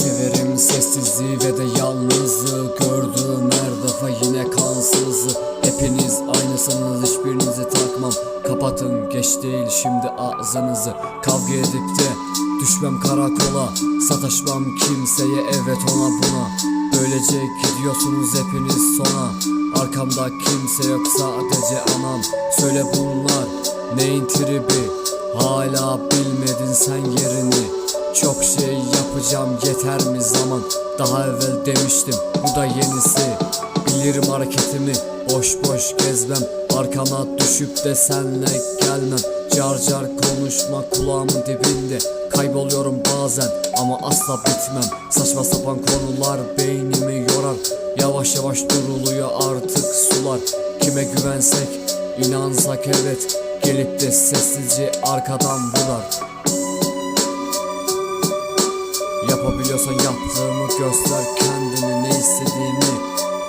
Severim sessizliği ve de yalnızlığı Gördüğüm her defa yine kansızlık Hepiniz aynısınız hiçbirinizi takmam. Kapatın geç değil şimdi ağzınızı. Kavga edip de düşmem karakola. Sataşmam kimseye evet ona buna. Böylece gidiyorsunuz hepiniz sona. Arkamda kimse yok sadece anam. Söyle bunlar neyin tribi? Hala bilmedin sen yerini. Çok şey yapacağım. Yeter mi zaman? Daha evvel demiştim bu da yenisi. Bilirim hareketimi boş boş gezmem. Arkana düşüp de senle gelmem. Car car konuşma kulağımın dibinde. Kayboluyorum bazen ama asla bitmem. Saçma sapan konular beynimi yorar. Yavaş yavaş duruluyor artık sular. Kime güvensek inansak evet. Gelip de sessizce arkadan vurar Yapabiliyorsan yaptığımı göster kendini ne istediğimi.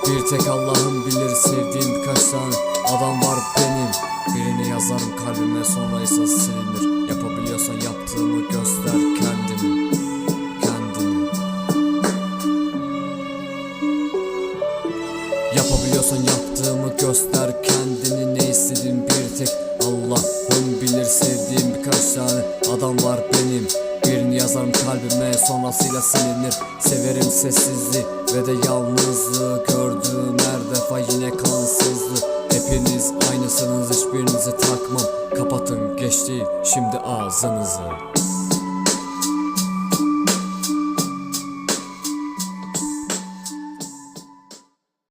Bir tek Allah'ım bilir sevdiğim birkaç tane adam var benim. Birini yazarım kalbime sonra ise silinir. Yapabiliyorsan yaptığımı göster kendini Kendini. Yapabiliyorsan yaptığımı göster kendini Ne istediğin bir tek Allah'ım bilir sevdiğim birkaç tane adam var benim Yazarım kalbime sonrasıyla silinir. Severim sessizliği ve de yalnızlığı. Gördüğüm her defa yine kansızlığı. Hepiniz aynısınız hiçbirinizi takmam. Kapatın geç değil şimdi ağzınızı